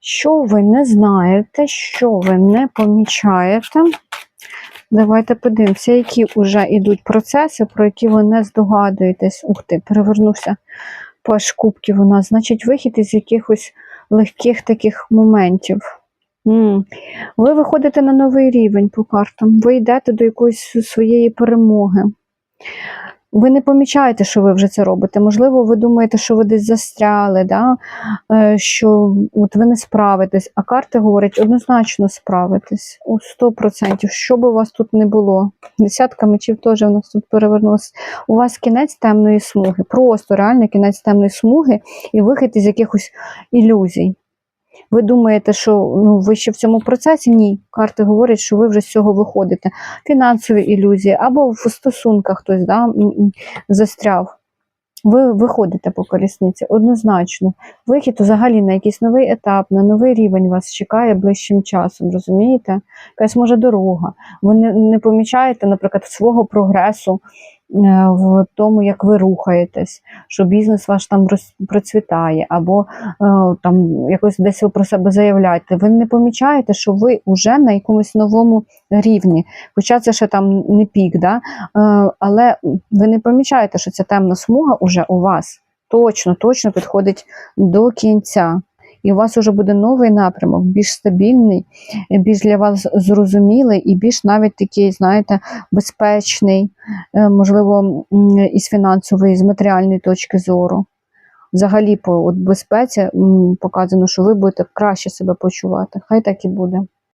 Що ви не знаєте, що ви не помічаєте? Давайте подивимося, які вже йдуть процеси, про які ви не здогадуєтесь. Ух ти, перевернувся паш кубків у нас. Значить, вихід із якихось легких таких моментів. Ви виходите на новий рівень по картам, ви йдете до якоїсь своєї перемоги. Ви не помічаєте, що ви вже це робите. Можливо, ви думаєте, що ви десь застряли, да? е, що от ви не справитесь, а карти говорять однозначно справитесь у 100%, що би у вас тут не було. Десятка мечів теж у нас тут перевернулася. У вас кінець темної смуги, просто реально кінець темної смуги і вихід із якихось ілюзій. Ви думаєте, що ну, ви ще в цьому процесі? Ні. Карти говорять, що ви вже з цього виходите. Фінансові ілюзії або в стосунках хтось да, застряв. Ви виходите по колісниці однозначно. Вихід взагалі на якийсь новий етап, на новий рівень вас чекає ближчим часом, розумієте? Якась може дорога. Ви не, не помічаєте, наприклад, свого прогресу в тому, як ви рухаєтесь, що бізнес ваш там процвітає, або е, там якось десь ви про себе заявляєте. Ви не помічаєте, що ви вже на якомусь новому рівні. Хоча це ще там не пік, да? Е, але ви не помічаєте, що ця темна смуга уже у вас точно, точно підходить до кінця. І у вас вже буде новий напрямок, більш стабільний, більш для вас зрозумілий і більш навіть такий, знаєте, безпечний, е, можливо, із фінансової, з матеріальної точки зору. Взагалі, по от безпеці показано, що ви будете краще себе почувати. Хай так і буде.